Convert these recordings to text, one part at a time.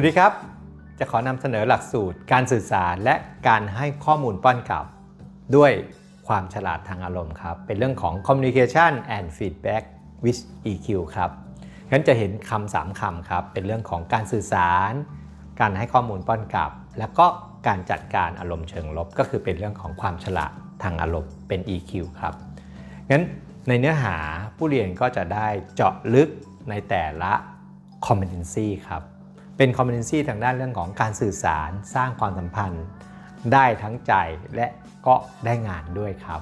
วัสดีครับ จะขอนำเสนอหลักสูตร การสื่อสารและการให้ข้อมูลป้อนกลับ ด้วยความฉลาดทางอารมณ์ครับ เป็นเรื่องของ communication and feedback with EQ ครับงั้นจะเห็นคำสามคำครับ เป็นเรื่องของการสื่อสาร การให้ข้อมูลป้อนกลับ แล้วก็การจัดการอารมณ์เชิงลบ ก็คือเป็นเรื่องของความฉลาดทางอารมณ์เป็น EQ ครับงั้นในเนื้อหาผู้เรียนก็จะได้เจาะลึกในแต่ละ competency ครับ เป็น competency ทางด้านเรื่องของการสื่อสารสร้างความสัมพันธ์ ได้ทั้งใจและก็ได้งานด้วยครับ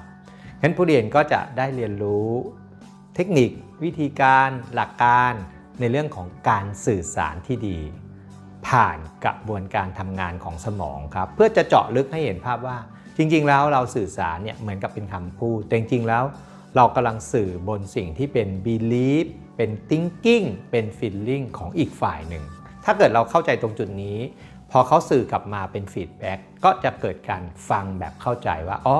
งั้นผู้เรียนก็จะได้เรียนรู้เทคนิค วิธีการหลักการในเรื่องของการสื่อสารที่ดี ผ่านกระบวนการทำงานของสมองครับ เพื่อจะเจาะลึกให้เห็นภาพว่า จริง ๆ แล้วเราสื่อสารเนี่ยเหมือนกับเป็นคำพูดแต่จริง ๆ แล้วเรากำลังสื่อบนสิ่งที่เป็น belief เป็น thinking เป็น feeling ของอีกฝ่ายหนึ่ง ถ้าเกิดเราเข้าใจตรงจุดนี้ พอเขาสื่อกลับมาเป็น feedback ก็จะเกิดการฟังแบบเข้าใจว่าอ๋อ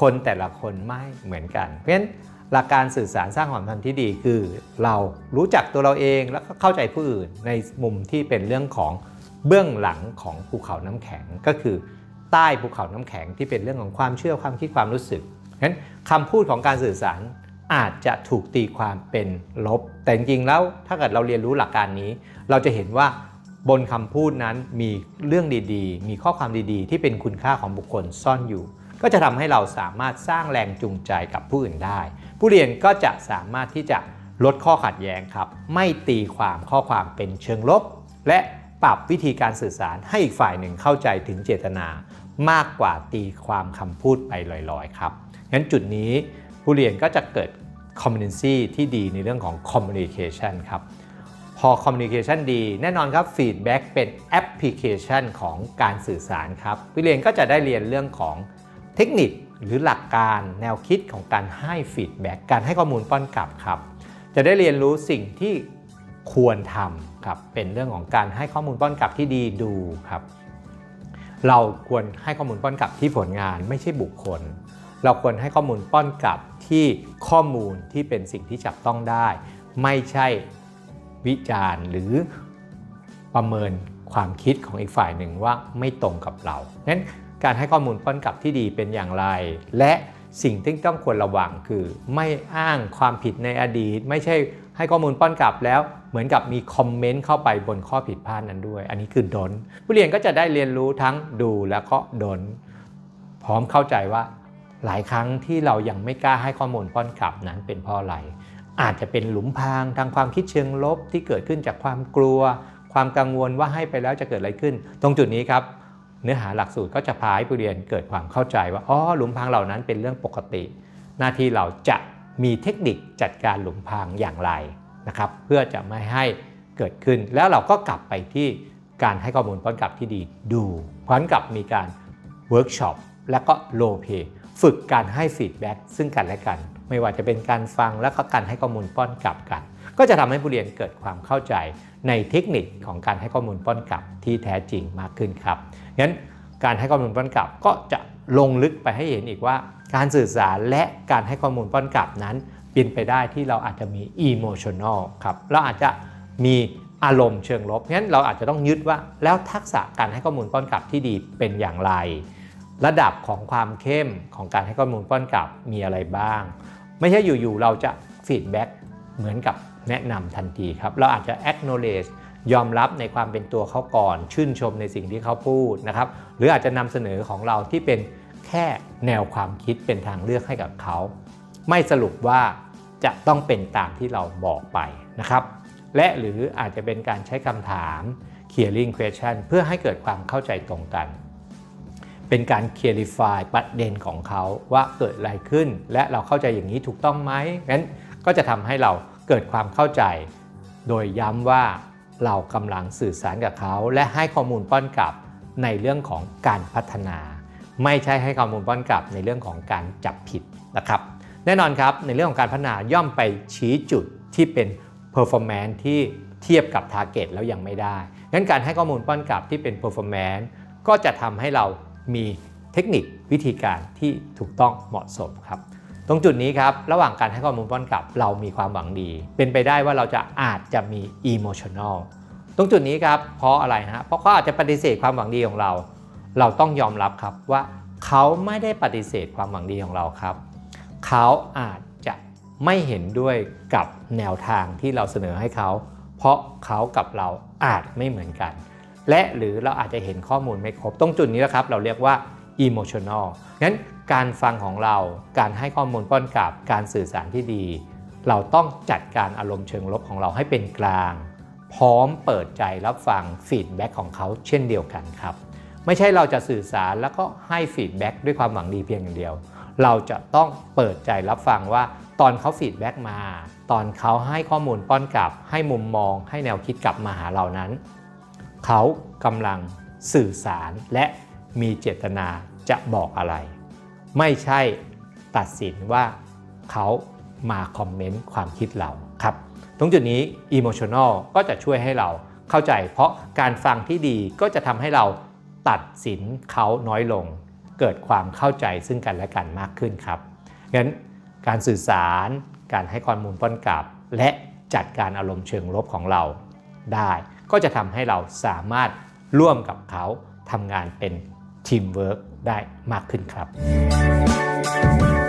คนแต่ละคนไม่เหมือนกัน เพราะฉะนั้นหลักการสื่อสารสร้างความสัมพันธ์ที่ดีคือเรารู้จักตัวเราเองแล้วก็เข้าใจผู้อื่นในมุมที่เป็นเรื่องของเบื้องหลังของภูเขาน้ำแข็งก็คือ ใต้ภูเขาน้ำแข็งที่เป็นเรื่องของความเชื่อความคิดความรู้สึกงั้นคำพูดของการสื่อสารอาจจะถูกตีความเป็นลบ แต่จริงๆแล้วถ้าเกิดเราเรียนรู้หลักการนี้ เราจะเห็นว่า บนคำพูดนั้นมีเรื่องดีๆ มีข้อความดีๆ ที่เป็นคุณค่าของบุคคลซ่อนอยู่ ก็จะทำให้เราสามารถสร้างแรงจูงใจกับผู้อื่นได้ ผู้เรียนก็จะสามารถที่จะลดข้อขัดแย้งครับ ไม่ตีความข้อความเป็นเชิงลบ และปรับวิธีการสื่อสารให้อีกฝ่ายหนึ่งเข้าใจถึงเจตนา มากกว่าตีความคำพูดไปลอยๆครับ งั้นจุดนี้ผู้เรียนก็จะเกิด competency ที่ดีในเรื่องของ communication ครับ พอ communication ดี แน่นอนครับ feedback เป็นแอปพลิเคชันของการสื่อสารครับผู้เรียนก็จะได้เรียนเรื่องของเทคนิคหรือหลักการแนวคิดของการให้ feedback การให้ข้อมูลป้อนกลับครับ จะได้เรียนรู้สิ่งที่ควรทำครับเป็นเรื่องของการให้ข้อมูลป้อนกลับที่ดีดูครับ เราควรให้ข้อมูลป้อนกลับที่ผลงานไม่ใช่บุคคล เราควรให้ข้อมูลป้อนกลับที่ข้อมูลที่เป็นสิ่งที่จับต้องได้ ไม่ใช่ วิจารณ์หรือประเมินความคิดของอีกฝ่ายหนึ่งว่าไม่ตรงกับเรางั้นการให้ข้อมูลป้อนกลับที่ดีเป็นอย่างไร และสิ่งที่ต้องควรระวังคือไม่อ้างความผิดในอดีต ไม่ใช่ให้ข้อมูลป้อนกลับแล้ว เหมือนกับมีคอมเมนต์เข้าไปบนข้อผิดพลาดนั้นด้วย อันนี้คือดนผู้เรียนก็จะได้เรียนรู้ทั้งดูแล้วก็ดน พร้อมเข้าใจว่าหลายครั้งที่เรายังไม่กล้าให้ข้อมูลป้อนกลับนั้นเป็นเพราะอะไร อาจจะเป็นหลุมพรางทางความคิดเชิงลบที่เกิดขึ้นจากความกลัว ความกังวลว่าให้ไปแล้วจะเกิดอะไรขึ้น ตรงจุดนี้ครับเนื้อหาหลักสูตรก็จะพาให้ผู้เรียนเกิดความเข้าใจว่าอ๋อหลุมพรางเหล่านั้นเป็นเรื่องปกติ หน้าที่เราจะมีเทคนิคจัดการหลุมพรางอย่างไรนะครับเพื่อจะไม่ให้เกิดขึ้น แล้วเราก็กลับไปที่การให้ข้อมูลป้อนกลับที่ดีดูพร้อมกับมีการเวิร์กช็อปและก็โลเพฝึกการให้ฟีดแบ็กซึ่งกันและกัน ไม่ว่าจะเป็นการฟังและก็การให้ข้อมูลป้อนกลับกัน ก็จะทำให้ผู้เรียนเกิดความเข้าใจในเทคนิคของการให้ข้อมูลป้อนกลับที่แท้จริงมากขึ้นครับงั้นการให้ข้อมูลป้อนกลับก็จะลงลึกไปให้เห็นอีกว่า การสื่อสารและการให้ข้อมูลป้อนกลับนั้นเป็นไปได้ที่เราอาจจะมี emotional ครับเราอาจจะมีอารมณ์เชิงลบงั้นเราอาจจะต้องยึดว่า แล้วทักษะการให้ข้อมูลป้อนกลับที่ดีเป็นอย่างไร ระดับของความเข้มของการให้ข้อมูลป้อนกลับมีอะไรบ้าง ไม่ใช่อยู่ๆเราจะฟีดแบ็กเหมือนกับแนะนำทันทีครับ เราอาจจะ acknowledge ยอมรับในความเป็นตัวเขาก่อน ชื่นชมในสิ่งที่เขาพูดนะครับ หรืออาจจะนำเสนอของเราที่เป็นแค่แนวความคิดเป็นทางเลือกให้กับเขา ไม่สรุปว่าจะต้องเป็นตามที่เราบอกไปนะครับ และหรืออาจจะเป็นการใช้คำถาม clearing question เพื่อให้เกิดความเข้าใจตรงกัน เป็นการ clarify ประเด็นของเขาว่าเกิดอะไรขึ้น และเราเข้าใจอย่างนี้ถูกต้องไหมงั้นก็จะทำให้เราเกิดความเข้าใจ โดยย้ำว่าเรากำลังสื่อสารกับเขา และให้ข้อมูลป้อนกลับในเรื่องของการพัฒนา ไม่ใช่ให้ข้อมูลป้อนกลับในเรื่องของการจับผิดนะครับ แน่นอนครับในเรื่องของการพัฒนาย่อมไปชี้จุดที่เป็น performance ที่เทียบกับ target แล้วยังไม่ได้งั้นการให้ข้อมูลป้อนกลับที่เป็น performance ก็จะทำให้เรา มีเทคนิควิธีการที่ถูกต้องเหมาะสมครับ ตรงจุดนี้ครับ ระหว่างการให้ข้อมูลป้อนกลับเรามีความหวังดี เป็นไปได้ว่าเราจะอาจจะมี emotional ตตรงจุดนี้ครับเพราะอะไรฮะเพราะเขาอาจจะปฏิเสธความหวังดีของเรา เราต้องยอมรับครับว่าเขาไม่ได้ปฏิเสธความหวังดีของเราครับ เขาอาจจะไม่เห็นด้วยกับแนวทางที่เราเสนอให้เขา เพราะเขากับเราอาจไม่เหมือนกัน และหรือเราอาจจะเห็นข้อมูลไม่ครบตรงจุดนี้นะครับ เราเรียกว่า emotional งั้นการฟังของเราการให้ข้อมูลป้อนกลับการสื่อสารที่ดี เราต้องจัดการอารมณ์เชิงลบของเราให้เป็นกลาง พร้อมเปิดใจรับฟังฟีดแบ็กของเขาเช่นเดียวกันครับ ไม่ใช่เราจะสื่อสารแล้วก็ให้ฟีดแบ็กด้วยความหวังดีเพียงอย่างเดียว เราจะต้องเปิดใจรับฟังว่าตอนเขาฟีดแบ็กมา ตอนเขาให้ข้อมูลป้อนกลับ ให้มุมมอง ให้แนวคิดกลับมาหาเรานั้น เขากำลังสื่อสารและมีเจตนาจะบอกอะไร ไม่ใช่ตัดสินว่าเขามาคอมเมนต์ความคิดเราครับ ตรงจุดนี้ emotional ก็จะช่วยให้เราเข้าใจ เพราะการฟังที่ดีก็จะทำให้เราตัดสินเขาน้อยลง เกิดความเข้าใจซึ่งกันและกันมากขึ้นครับงั้นการสื่อสาร การให้ข้อมูลป้อนกลับ และจัดการอารมณ์เชิงลบของเราได้ ก็จะทำให้เราสามารถร่วมกับเขาทำงานเป็นทีมเวิร์กได้มากขึ้นครับ